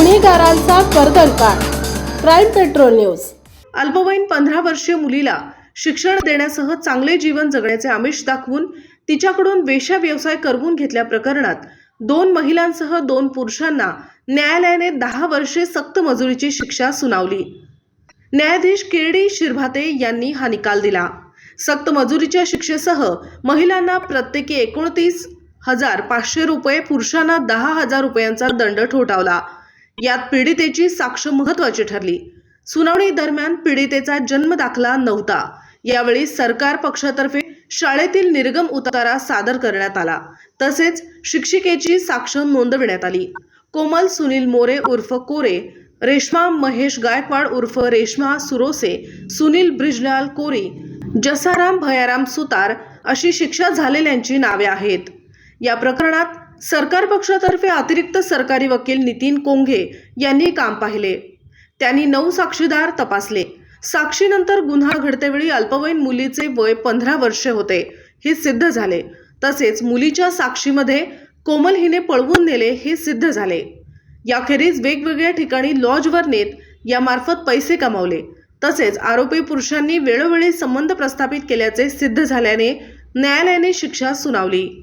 गुन्हेगारांचा कर्दनकाळ crime patrol news. अल्पवयीन पंधरा वर्षीय मुलीला शिक्षण देण्यासह चांगले जीवन जगण्याचे आमिष दाखवून तिच्याकडून वेश्या व्यवसाय करवून घेतल्या प्रकरणात दोन महिलांसह दोन पुरुषांना न्यायालयाने दहा वर्षे सक्त मजुरीची शिक्षा सुनावली. न्यायाधीश केडी शिरभाते यांनी हा निकाल दिला. सक्त मजुरीच्या शिक्षेसह महिलांना प्रत्येकी एकोणतीस हजार पाचशे रुपये पुरुषांना दहा हजार रुपयांचा दंड ठोठावला. यात पीडितेची साक्ष महत्वाची ठरली. सुनावणी दरम्यान पीडितेचा जन्म दाखला नव्हता. यावेळी सरकार पक्षातर्फे शाळेतील निर्गम उतारा सादर करण्यात आला. तसेच शिक्षिकेची साक्ष नोंदविण्यात आली. कोमल सुनील मोरे उर्फ कोरे रेश्मा महेश गायकवाड उर्फ रेश्मा सुरोसे सुनील ब्रिजलाल कोरी जसाराम भयाराम सुतार अशी शिक्षा झालेल्यांची नावे आहेत. या प्रकरणात सरकार पक्षातर्फे अतिरिक्त सरकारी वकील नितीन कोंघे यांनी काम पाहिले. त्यांनी नऊ साक्षीदार तपासले. साक्षीनंतर गुन्हा घडतेवेळी अल्पवयीन मुलीचे वय पंधरा वर्षे होते. हे सिद्ध झाले. तसेच मुलीच्या साक्षीमध्ये कोमल हिने पळवून नेले हे सिद्ध झाले. याखेरीज वेगवेगळ्या ठिकाणी लॉजवर नेत यामार्फत पैसे कमावले. तसेच आरोपी पुरुषांनी वेळोवेळी संबंध प्रस्थापित केल्याचे सिद्ध झाल्याने न्यायालयाने शिक्षा सुनावली.